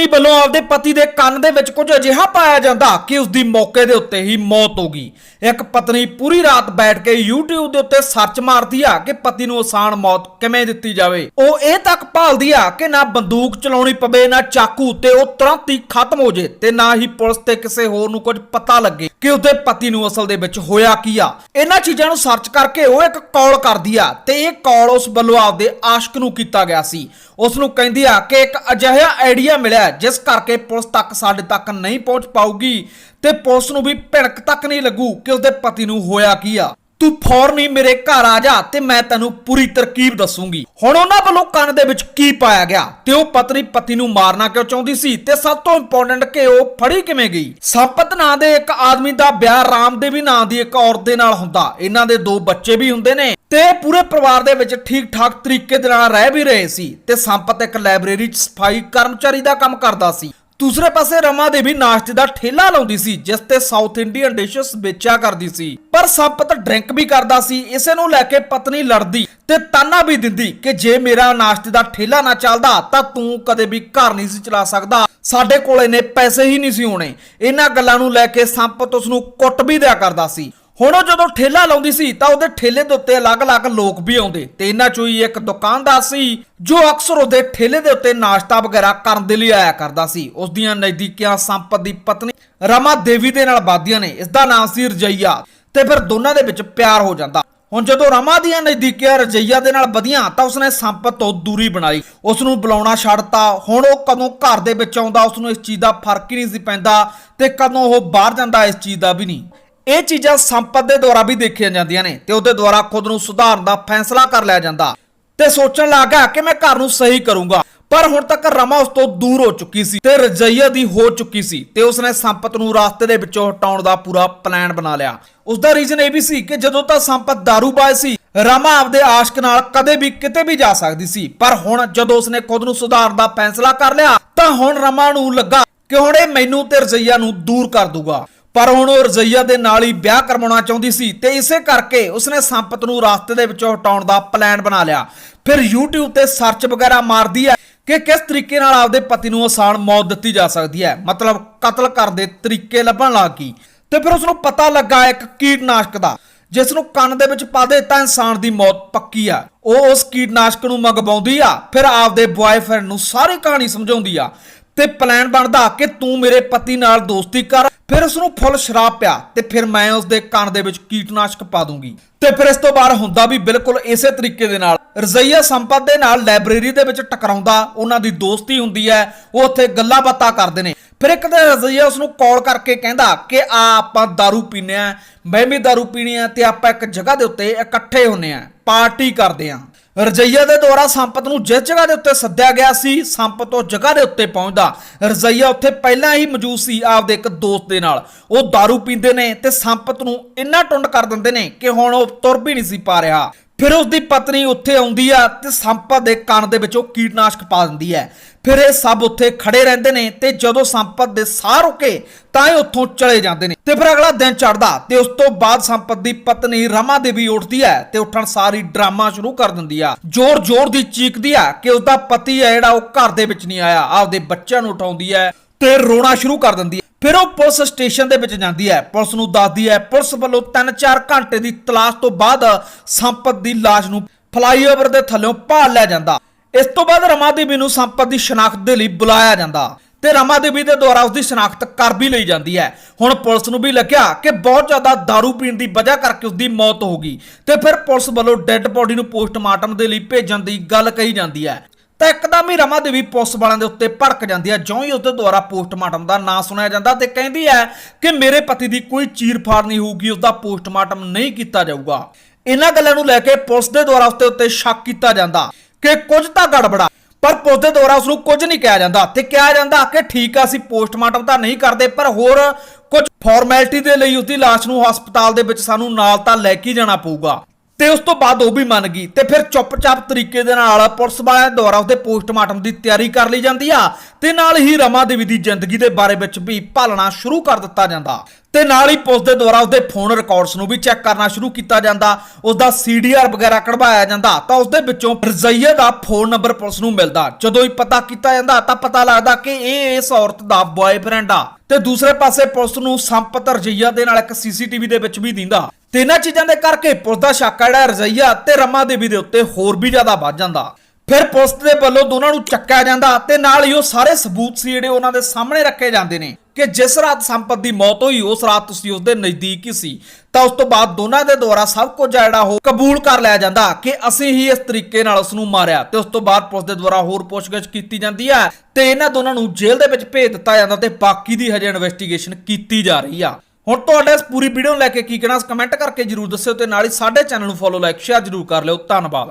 ਪਤਨੀ ਵੱਲੋਂ ਆਪਦੇ ਪਤੀ ਦੇ ਕੰਨ ਦੇ ਵਿੱਚ ਕੁਝ ਅਜਿਹਾ ਪਾਇਆ ਜਾਂਦਾ ਕਿ ਉਸ ਦੀ ਮੌਕੇ ਦੇ ਉੱਤੇ ਹੀ ਮੌਤ ਹੋ ਗਈ। ਇੱਕ ਪਤਨੀ ਪੂਰੀ ਰਾਤ ਬੈਠ ਕੇ YouTube ਦੇ ਉੱਤੇ ਸਰਚ ਮਾਰਦੀ ਆ ਕਿ ਪਤੀ ਨੂੰ ਆਸਾਨ ਮੌਤ ਕਿਵੇਂ ਦਿੱਤੀ ਜਾਵੇ। ਉਹ ਇਹ ਤੱਕ ਭਾਲਦੀ ਆ ਕਿ ਨਾ ਬੰਦੂਕ ਚਲਾਉਣੀ ਪਵੇ, ਨਾ ਚਾਕੂ ਤੇ ਉਹ ਤੁਰੰਤ ਹੀ ਖਤਮ ਹੋ ਜੇ ਤੇ ਨਾ ਹੀ ਪੁਲਿਸ ਤੇ ਕਿਸੇ ਹੋਰ ਨੂੰ ਕੁਝ ਪਤਾ ਲੱਗੇ ਕਿ ਉਸਦੇ ਪਤੀ ਨੂੰ ਅਸਲ ਦੇ ਵਿੱਚ ਹੋਇਆ ਕੀ ਆ। ਇਹਨਾਂ ਚੀਜ਼ਾਂ ਨੂੰ ਸਰਚ ਕਰਕੇ ਉਹ ਇੱਕ ਕਾਲ ਕਰਦੀ ਆ ਤੇ ਇਹ ਕਾਲ ਉਸ ਵੱਲੋਂ ਆਪਦੇ ਆਸ਼ਕ ਨੂੰ ਕੀਤਾ ਗਿਆ ਸੀ। ਉਸ ਨੂੰ ਕਹਿੰਦੀ ਆ ਕਿ ਇੱਕ ਅਜਿਹਾ ਆਈਡੀਆ ਮਿਲਿਆ ਜਿਸ ਕਰਕੇ ਪੁਲਿਸ ਤੱਕ ਸਾਡੇ ਤੱਕ ਨਹੀਂ ਪਹੁੰਚ ਪਾਊਗੀ ਤੇ ਪੁਲਿਸ ਨੂੰ ਵੀ ਭਿਣਕ ਤੱਕ ਨਹੀਂ ਲੱਗੂ ਕਿ ਉਸਦੇ ਪਤੀ ਨੂੰ ਹੋਇਆ ਕੀ ਆ। ਤੂੰ ਫੌਰਨ ਮੇਰੇ ਘਰ ਆ ਜਾ ਤੇ ਮੈਂ ਤੈਨੂੰ ਪੂਰੀ ਤਰਕੀਬ ਦੱਸੂਗੀ। ਹੁਣ ਉਹਨਾਂ ਵੱਲੋਂ ਕੰਨ ਦੇ ਵਿੱਚ ਕੀ ਪਾਇਆ ਗਿਆ? ਤੇ ਉਹ ਪਤਨੀ ਪਤੀ ਨੂੰ ਮਾਰਨਾ ਕਿਉਂ ਚਾਹੁੰਦੀ ਸੀ? ਤੇ ਸਭ ਤੋਂ ਇੰਪੋਰਟੈਂਟ ਕਿ ਉਹ ਫੜੀ ਕਿਵੇਂ ਗਈ? ਸੰਪਤ ਨਾਂ ਦੇ ਇੱਕ ਆਦਮੀ ਦਾ ਵਿਆਹ ਰਾਮਦੇਵੀ ਨਾਂ ਦੀ ਇੱਕ ਔਰਤ ਦੇ ਨਾਲ ਹੁੰਦਾ। ਇਹਨਾਂ ਦੇ ਦੋ ਬੱਚੇ ਵੀ ਹੁੰਦੇ ਨੇ ਤੇ ਪੂਰੇ ਪਰਿਵਾਰ ਦੇ ਵਿੱਚ ਠੀਕ ਠਾਕ ਤਰੀਕੇ ਦੇ ਨਾਲ ਰਹਿ ਵੀ ਰਹੇ ਸੀ। ਤੇ ਸੰਪਤ ਇੱਕ ਲਾਇਬ੍ਰੇਰੀ 'ਚ ਸਫ਼ਾਈ ਕਰਮਚਾਰੀ ਦਾ ਕੰਮ ਕਰਦਾ ਸੀ। ਦੂਸਰੇ ਪਾਸੇ ਰਮਾ ਦੇਵੀ ਨਾਸ਼ਤੇ ਦਾ ਠੇਲਾ ਲਾਉਂਦੀ ਸੀ, ਜਿਸ ਤੇ ਸਾਊਥ ਇੰਡੀਅਨ ਡਿਸ਼ਸ ਵੇਚਿਆ ਕਰਦੀ ਸੀ। ਪਰ ਸੰਪਤ ਡਰਿੰਕ ਵੀ ਕਰਦਾ ਸੀ, ਇਸੇ ਨੂੰ ਲੈ ਕੇ ਪਤਨੀ ਲੜਦੀ ਤੇ ਤਾਨਾ ਵੀ ਦਿੰਦੀ ਕਿ ਜੇ ਮੇਰਾ ਨਾਸ਼ਤੇ ਦਾ ਠੇਲਾ ਨਾ ਚੱਲਦਾ, ਤਾਂ ਤੂੰ ਕਦੇ ਵੀ ਘਰ ਨਹੀਂ ਸੀ ਚਲਾ ਸਕਦਾ। ਸਾਡੇ ਕੋਲ ਇਹਨੇ ਪੈਸੇ ਹੀ ਨਹੀਂ ਸੀ ਹੋਣੇ। ਇਹਨਾਂ ਗੱਲਾਂ ਨੂੰ ਲੈ ਕੇ ਸੰਪਤ ਉਸ ਨੂੰ ਕੁੱਟ ਵੀ ਦਿਆ ਕਰਦਾ ਸੀ। ਹੁਣ ਉਹ ਜਦੋਂ ਠੇਲਾ ਲਾਉਂਦੀ ਸੀ ਤਾਂ ਉਹਦੇ ਠੇਲੇ ਦੇ ਉੱਤੇ ਅਲੱਗ-ਅਲੱਗ ਲੋਕ ਵੀ ਆਉਂਦੇ ਤੇ ਇਹਨਾਂ ਚੋਂ ਹੀ ਇੱਕ ਦੁਕਾਨਦਾਰ ਸੀ ਜੋ ਅਕਸਰ ਉਹਦੇ ਠੇਲੇ ਦੇ ਉੱਤੇ ਨਾਸ਼ਤਾ ਵਗੈਰਾ ਕਰਨ ਦੇ ਲਈ ਆਇਆ ਕਰਦਾ ਸੀ। ਉਸ ਦੀਆਂ ਨਜ਼ਦੀਕੀਆਂ ਸੰਪਤ ਦੀ ਪਤਨੀ ਰਮਾ ਦੇਵੀ ਦੇ ਨਾਲ ਵਾਦੀਆਂ ਨੇ। ਇਸ ਦਾ ਨਾਮ ਸੀ ਰਜਈਆ ਤੇ ਫਿਰ ਦੋਨਾਂ ਦੇ ਵਿੱਚ ਪਿਆਰ ਹੋ ਜਾਂਦਾ। ਹੁਣ ਜਦੋਂ ਰਮਾ ਦੀਆਂ ਨਜ਼ਦੀਕੀਆਂ ਰਜਈਆ ਦੇ ਨਾਲ ਵਧੀਆਂ ਤਾਂ ਉਸਨੇ ਸੰਪਤ ਤੋਂ ਦੂਰੀ ਬਣਾਈ। ਉਸ ਨੂੰ ਬੁਲਾਉਣਾ ਛੱਡਤਾ। ਹੁਣ ਉਹ ਕਦੋਂ ਘਰ ਦੇ ਵਿੱਚ ਆਉਂਦਾ ਉਸ ਨੂੰ ਇਸ ਚੀਜ਼ ਦਾ ਫ਼ਰਕ ਹੀ ਨਹੀਂ ਸੀ ਪੈਂਦਾ ਤੇ ਕਦੋਂ ਉਹ ਬਾਹਰ ਜਾਂਦਾ, ਇਸ ਚੀਜ਼ ਦਾ ਵੀ ਨਹੀਂ। ਇਹ ਚੀਜ਼ਾਂ ਸੰਪਤ ਦੇ ਦੁਆਰਾ ਵੀ ਦੇਖੀਆਂ ਜਾਂਦੀਆਂ ਨੇ ਤੇ ਉਹਦੇ ਦੁਆਰਾ ਖੁਦ ਨੂੰ ਸੁਧਾਰਨ ਦਾ ਫੈਸਲਾ ਕਰ ਲਿਆ ਜਾਂਦਾ। ਤੇ ਸੋਚਣ ਲੱਗਾ ਕਿ ਮੈਂ ਘਰ ਨੂੰ ਸਹੀ ਕਰੂੰਗਾ। ਪਰ ਹੁਣ ਤੱਕ ਰਮਾ ਉਸ ਤੋਂ ਦੂਰ ਹੋ ਚੁੱਕੀ ਸੀ ਤੇ ਰਜਈਆ ਦੀ ਹੋ ਚੁੱਕੀ ਸੀ ਤੇ ਉਸਨੇ ਸੰਪਤ ਨੂੰ ਰਾਸਤੇ ਦੇ ਵਿੱਚੋਂ ਹਟਾਉਣ ਦਾ ਪੂਰਾ ਪਲਾਨ ਬਣਾ ਲਿਆ। ਉਸ ਦਾ ਰੀਜ਼ਨ ਇਹ ਵੀ ਸੀ ਕਿ ਜਦੋਂ ਤਾਂ ਸੰਪਤ ਦਾਰੂਬਾਜ਼ ਸੀ, ਰਮਾ ਆਪਦੇ ਆਸ਼ਕ ਨਾਲ ਕਦੇ ਵੀ ਕਿਤੇ ਵੀ ਜਾ ਸਕਦੀ ਸੀ। ਪਰ ਹੁਣ ਜਦੋਂ ਉਸਨੇ ਖੁਦ ਨੂੰ ਸੁਧਾਰਨ ਦਾ ਫੈਸਲਾ ਕਰ ਲਿਆ, ਤਾਂ ਹੁਣ ਰਮਾ ਨੂੰ ਲੱਗਾ ਕਿ ਹੁਣ ਇਹ ਮੈਨੂੰ ਤੇ ਰਜਈਆ ਨੂੰ ਦੂਰ ਕਰ ਦੂਗਾ। ਪਰ ਹੁਣ ਉਹ ਰਜ਼ਈਆ ਦੇ ਨਾਲ ਹੀ ਵਿਆਹ ਕਰਵਾਉਣਾ ਚਾਹੁੰਦੀ ਸੀ ਤੇ ਇਸੇ ਕਰਕੇ ਉਸਨੇ ਸੰਪਤ ਨੂੰ ਰਾਸਤੇ ਦੇ ਵਿੱਚੋਂ ਹਟਾਉਣ ਦਾ ਪਲਾਨ ਬਣਾ ਲਿਆ। ਫਿਰ YouTube ਤੇ ਸਰਚ ਵਗੈਰਾ ਮਾਰਦੀ ਹੈ ਕਿ ਕਿਸ ਤਰੀਕੇ ਨਾਲ ਆਪਦੇ ਪਤੀ ਨੂੰ ਆਸਾਨ ਮੌਤ ਦਿੱਤੀ ਜਾ ਸਕਦੀ ਹੈ। ਮਤਲਬ ਕਤਲ ਕਰਨ ਦੇ ਤਰੀਕੇ ਲੱਭਣ ਲੱਗ ਗਈ। ਤੇ ਫਿਰ ਉਸ ਨੂੰ ਪਤਾ ਲੱਗਾ ਇੱਕ ਕੀਟਨਾਸ਼ਕ ਦਾ, ਜਿਸ ਨੂੰ ਕੰਨ ਦੇ ਵਿੱਚ ਪਾ ਦੇ ਤਾਂ ਇਨਸਾਨ ਦੀ ਮੌਤ ਪੱਕੀ ਆ। ਉਹ ਉਸ ਕੀਟਨਾਸ਼ਕ ਨੂੰ ਮੰਗਵਾਉਂਦੀ ਆ, ਫਿਰ ਆਪਦੇ ਬੁਆਏਫ੍ਰੈਂਡ ਨੂੰ ਸਾਰੀ ਕਹਾਣੀ ਸਮਝਾਉਂਦੀ ਆ। ਤੇ ਪਲਾਨ ਬਣਦਾ ਕਿ ਤੂੰ ਮੇਰੇ ਪਤੀ ਨਾਲ ਦੋਸਤੀ ਕਰ ਫਿਰ ਉਸ ਨੂੰ ਫੁੱਲ ਸ਼ਰਾਬ ਪਿਆ ਤੇ ਫਿਰ ਮੈਂ ਉਸ ਦੇ ਕੰਨ ਦੇ ਵਿੱਚ ਕੀਟਨਾਸ਼ਕ ਪਾ ਦੂੰਗੀ ਤੇ ਫਿਰ ਇਸ ਤੋਂ ਬਾਅਦ ਹੁੰਦਾ ਵੀ ਬਿਲਕੁਲ ਇਸੇ ਤਰੀਕੇ ਦੇ ਨਾਲ ਰਜ਼ਈਆ ਸੰਪਤ ਦੇ ਨਾਲ ਲਾਇਬ੍ਰੇਰੀ ਦੇ ਵਿੱਚ ਟਕਰਾਉਂਦਾ ਉਹਨਾਂ ਦੀ ਦੋਸਤੀ ਹੁੰਦੀ ਹੈ ਉਹ ਉੱਥੇ ਗੱਲਾਂ ਬਾਤਾਂ ਕਰਦੇ ਨੇ ਫਿਰ ਇੱਕ ਦਿਨ ਰਜ਼ਈਆ ਉਸ ਨੂੰ ਕਾਲ ਕਰਕੇ ਕਹਿੰਦਾ ਕਿ ਆ ਆਪਾਂ दारू ਪੀਨੇ ਆ ਮੈਂ ਵੀ दारू ਪੀਣੀ ਆ ਤੇ ਆਪਾਂ ਇੱਕ ਜਗ੍ਹਾ ਦੇ ਉੱਤੇ ਇਕੱਠੇ ਹੁੰਨੇ ਆ ਪਾਰਟੀ ਕਰਦੇ ਆ ਰਜਈਆ ਦੇ ਦੁਆਰਾ ਸੰਪਤ ਨੂੰ ਜਿਸ ਜਗ੍ਹਾ ਦੇ ਉੱਤੇ ਸੱਦਿਆ ਗਿਆ ਸੀ, ਸੰਪਤ ਉਹ ਜਗ੍ਹਾ ਦੇ ਉੱਤੇ ਪਹੁੰਚਦਾ। ਰਜਈਆ ਉੱਥੇ ਪਹਿਲਾਂ ਹੀ ਮੌਜੂਦ ਸੀ ਆਪਦੇ ਇੱਕ ਦੋਸਤ ਦੇ ਨਾਲ। ਉਹ दारू ਪੀਂਦੇ ਨੇ ਤੇ ਸੰਪਤ ਨੂੰ ਇੰਨਾ ਟੁੰਡ ਕਰ ਦਿੰਦੇ ਨੇ ਕਿ ਹੁਣ ਉਹ ਤੁਰ ਵੀ ਨਹੀਂ ਸੀ ਪਾ ਰਿਹਾ। ਫਿਰ ਉਸ ਦੀ ਪਤਨੀ ਉੱਥੇ ਆਉਂਦੀ ਆ ਤੇ ਸੰਪਤ ਦੇ ਕੰਨ ਦੇ ਵਿੱਚ ਉਹ ਕੀਟਨਾਸ਼ਕ ਪਾ ਦਿੰਦੀ ਹੈ। ਫਿਰ ਇਹ ਸਭ ਉੱਥੇ ਖੜੇ ਰਹਿੰਦੇ ਨੇ ਤੇ ਜਦੋਂ ਸੰਪਤ ਦੇ ਸਾਹ ਰੁਕੇ ਤਾਂ ਇਹ ਉੱਥੋਂ ਚਲੇ ਜਾਂਦੇ ਨੇ। ਤੇ ਫਿਰ ਅਗਲਾ ਦਿਨ ਚੜਦਾ ਤੇ ਉਸ ਤੋਂ ਬਾਅਦ ਸੰਪਤ ਦੀ ਪਤਨੀ ਰਮਾ ਦੇਵੀ ਉੱਠਦੀ ਹੈ ਤੇ ਉੱਠਣ ਸਾਰੀ ਡਰਾਮਾ ਸ਼ੁਰੂ ਕਰ ਦਿੰਦੀ ਆ। ਜ਼ੋਰ-ਜ਼ੋਰ ਦੀ ਚੀਕਦੀ ਆ ਕਿ ਉਸ ਦਾ ਪਤੀ ਹੈ ਜਿਹੜਾ ਉਹ ਘਰ ਦੇ ਵਿੱਚ ਨਹੀਂ ਆਇਆ, ਆਪਦੇ ਬੱਚਿਆਂ ਨੂੰ ਉਠਾਉਂਦੀ ਹੈ ਤੇ ਰੋਣਾ ਸ਼ੁਰੂ ਕਰ ਦਿੰਦੀ ਹੈ। ਫਿਰ ਉਹ ਪੁਲਿਸ ਸਟੇਸ਼ਨ ਦੇ ਵਿੱਚ ਜਾਂਦੀ ਹੈ। ਪੁਲਿਸ ਨੂੰ ਦੱਸਦੀ ਹੈ, ਪੁਲਿਸ ਵੱਲੋਂ 3-4 ਘੰਟੇ ਦੀ ਤਲਾਸ਼ ਤੋਂ ਬਾਅਦ ਸੰਪਤ ਦੀ ਲਾਸ਼ ਨੂੰ ਫਲਾਈਓਵਰ ਦੇ ਥੱਲੇੋਂ ਭਾਲ ਲਿਆ ਜਾਂਦਾ। ਇਸ ਤੋਂ ਬਾਅਦ ਰਮਾ ਦੇਵੀ ਨੂੰ ਸੰਪਤ ਦੀ ਸ਼ਨਾਖਤ ਦੇ ਲਈ ਬੁਲਾਇਆ ਜਾਂਦਾ ਤੇ ਰਮਾ ਦੇਵੀ ਦੇ ਦੁਆਰਾ ਉਸ ਦੀ ਸ਼ਨਾਖਤ ਕਰ ਵੀ ਲਈ ਜਾਂਦੀ ਹੈ। ਹੁਣ ਪੁਲਿਸ ਨੂੰ ਵੀ ਲੱਗਿਆ ਕਿ ਬਹੁਤ ਜ਼ਿਆਦਾ दारू ਪੀਣ ਦੀ ਵਜ੍ਹਾ ਕਰਕੇ ਉਸ ਦੀ ਮੌਤ ਹੋ ਗਈ ਤੇ ਫਿਰ ਪੁਲਿਸ ਵੱਲੋਂ ਡੈੱਡ ਬੋਡੀ ਨੂੰ ਪੋਸਟਮਾਰਟਮ ਦੇ ਲਈ ਭੇਜਣ ਦੀ ਗੱਲ ਕਹੀ ਜਾਂਦੀ ਹੈ। ਤਾਂ ਇੱਕਦਮ ਹੀ ਰਮਾ ਦੇਵੀ ਪੁਲਿਸ ਵਾਲਿਆਂ ਦੇ ਉੱਤੇ ਭੜਕ ਜਾਂਦੀ ਹੈ। ਜਿਉਂ ਹੀ ਉਹਦੇ ਦੁਆਰਾ ਪੋਸਟਮਾਰਟਮ ਦਾ ਨਾਂ ਸੁਣਿਆ ਜਾਂਦਾ ਤੇ ਕਹਿੰਦੀ ਹੈ ਕਿ ਮੇਰੇ ਪਤੀ ਦੀ ਕੋਈ ਚੀਰ-ਫਾੜ ਨਹੀਂ ਹੋਊਗੀ, ਉਸਦਾ ਪੋਸਟਮਾਰਟਮ ਨਹੀਂ ਕੀਤਾ ਜਾਊਗਾ। ਇਹਨਾਂ ਗੱਲਾਂ ਨੂੰ ਲੈ ਕੇ ਪੁਲਿਸ ਦੇ ਦੁਆਰਾ ਉਸਦੇ ਉੱਤੇ ਸ਼ੱਕ ਕੀਤਾ ਜਾਂਦਾ ਕਿ ਕੁਝ ਤਾਂ ਗੜਬੜਾ, ਪਰ ਪੁਲਿਸ ਦੇ ਦੁਆਰਾ ਉਸ ਨੂੰ ਕੁਝ ਨਹੀਂ ਕਿਹਾ ਜਾਂਦਾ ਤੇ ਕਿਹਾ ਜਾਂਦਾ ਕਿ ਠੀਕ ਆ, ਅਸੀਂ ਪੋਸਟਮਾਰਟਮ ਤਾਂ ਨਹੀਂ ਕਰਦੇ, ਪਰ ਹੋਰ ਕੁਝ ਫਾਰਮੈਲਿਟੀ ਦੇ ਲਈ ਉਸਦੀ ਲਾਸ਼ ਨੂੰ ਹਸਪਤਾਲ ਦੇ ਵਿੱਚ ਸਾਨੂੰ ਨਾਲ ਤਾਂ ਲੈ ਕੇ ਜਾਣਾ ਪਊਗਾ। ਤੇ ਉਸ ਤੋਂ ਬਾਅਦ ਉਹ ਵੀ ਮੰਨ ਗਈ। ਤੇ ਫਿਰ ਚੁੱਪਚਾਪ ਤਰੀਕੇ ਦੇ ਨਾਲ ਪੁਲਿਸ ਵਾਲਿਆਂ ਦੁਆਰਾ ਉਹਦੇ ਪੋਸਟਮਾਰਟਮ ਦੀ ਤਿਆਰੀ ਕਰ ਲਈ ਜਾਂਦੀ ਆ ਤੇ ਨਾਲ ਹੀ ਰਮਾ ਦੇਵੀ ਦੀ ਜ਼ਿੰਦਗੀ ਦੇ ਬਾਰੇ ਵਿੱਚ ਵੀ ਭਾਲਣਾ ਸ਼ੁਰੂ ਕਰ ਦਿੱਤਾ ਜਾਂਦਾ। ਤੇ ਨਾਲ ਹੀ ਪੁਲਿਸ ਦੇ ਦੁਆਰਾ ਉਹਦੇ ਫੋਨ ਰਿਕਾਰਡਸ ਨੂੰ ਵੀ ਚੈੱਕ ਕਰਨਾ ਸ਼ੁਰੂ ਕੀਤਾ ਜਾਂਦਾ। ਉਸਦਾ ਸੀਡੀਆਰ ਵਗੈਰਾ ਕਢਵਾਇਆ ਜਾਂਦਾ ਤਾਂ ਉਸਦੇ ਵਿੱਚੋਂ ਰਜ਼ਈਆ ਦਾ ਫੋਨ ਨੰਬਰ ਪੁਲਿਸ ਨੂੰ ਮਿਲਦਾ। ਜਦੋਂ ਹੀ ਪਤਾ ਕੀਤਾ ਜਾਂਦਾ ਤਾਂ ਪਤਾ ਲੱਗਦਾ ਕਿ ਇਹ ਇਸ ਔਰਤ ਦਾ ਬॉयਫ੍ਰੈਂਡ ਆ। ਤੇ ਦੂਸਰੇ ਪਾਸੇ ਪੁਲਿਸ ਨੂੰ ਸੰਪਤ ਰਜਈਆ ਦੇ ਨਾਲ ਇੱਕ ਸੀਸੀਟੀਵੀ ਦੇ ਵਿੱਚ ਵੀ ਦਿੰਦਾ। ਤੇ ਇਹਨਾਂ ਚੀਜ਼ਾਂ ਦੇ ਕਰਕੇ ਪੁਲਿਸ ਦਾ ਸ਼ੱਕ ਜਿਹੜਾ ਰਜ਼ਈਆ ਤੇ ਰਮਾ ਦੇਵੀ ਦੇ ਉੱਤੇ ਹੋਰ ਵੀ ਜ਼ਿਆਦਾ ਵੱਧ ਜਾਂਦਾ। ਫਿਰ ਪੁਲਿਸ ਦੇ ਵੱਲੋਂ ਦੋਨਾਂ ਨੂੰ ਚੱਕਿਆ ਜਾਂਦਾ ਤੇ ਨਾਲ ਹੀ ਉਹ ਸਾਰੇ ਸਬੂਤ ਸੀ ਜਿਹੜੇ ਉਹਨਾਂ ਦੇ ਸਾਹਮਣੇ ਰੱਖੇ ਜਾਂਦੇ ਨੇ ਕਿ ਜਿਸ ਰਾਤ ਸੰਪਤ ਦੀ ਮੌਤ ਹੋਈ, ਉਸ ਰਾਤ ਤੁਸੀਂ ਉਸ ਦੇ ਨਜ਼ਦੀਕ ਹੀ ਸੀ। ਤਾਂ ਉਸ ਤੋਂ ਬਾਅਦ ਦੋਨਾਂ ਦੇ ਦੁਆਰਾ ਸਭ ਕੁਝ ਜਿਹੜਾ ਉਹ ਕਬੂਲ ਕਰ ਲਿਆ ਜਾਂਦਾ ਕਿ ਅਸੀਂ ਹੀ ਇਸ ਤਰੀਕੇ ਨਾਲ ਉਸ ਨੂੰ ਮਾਰਿਆ ਤੇ ਉਸ ਤੋਂ ਬਾਅਦ ਪੁਲਿਸ ਦੇ ਦੁਆਰਾ ਹੋਰ ਪੁੱਛਗਿੱਛ ਕੀਤੀ ਜਾਂਦੀ ਹੈ ਤੇ ਇਹਨਾਂ ਦੋਨਾਂ ਨੂੰ ਜੇਲ੍ਹ ਦੇ ਵਿੱਚ ਭੇਜ ਦਿੱਤਾ ਜਾਂਦਾ ਤੇ ਬਾਕੀ ਦੀ ਹਜੇ ਇਨਵੈਸਟੀਗੇਸ਼ਨ ਕੀਤੀ ਜਾ ਰਹੀ ਆ। ਹੁਣ ਤੁਹਾਡਾ ਇਸ ਪੂਰੀ ਵੀਡੀਓ ਨੂੰ ਲੈ ਕੇ ਕੀ ਕਹਿਣਾ ਕਮੈਂਟ ਕਰਕੇ ਜਰੂਰ ਦੱਸਿਓ ਤੇ ਨਾਲ ਹੀ ਸਾਡੇ ਚੈਨਲ ਨੂੰ ਫੋਲੋ ਲਾਈਕ ਸ਼ੇਅਰ ਜਰੂਰ ਕਰ ਲਿਓ। ਧੰਨਵਾਦ।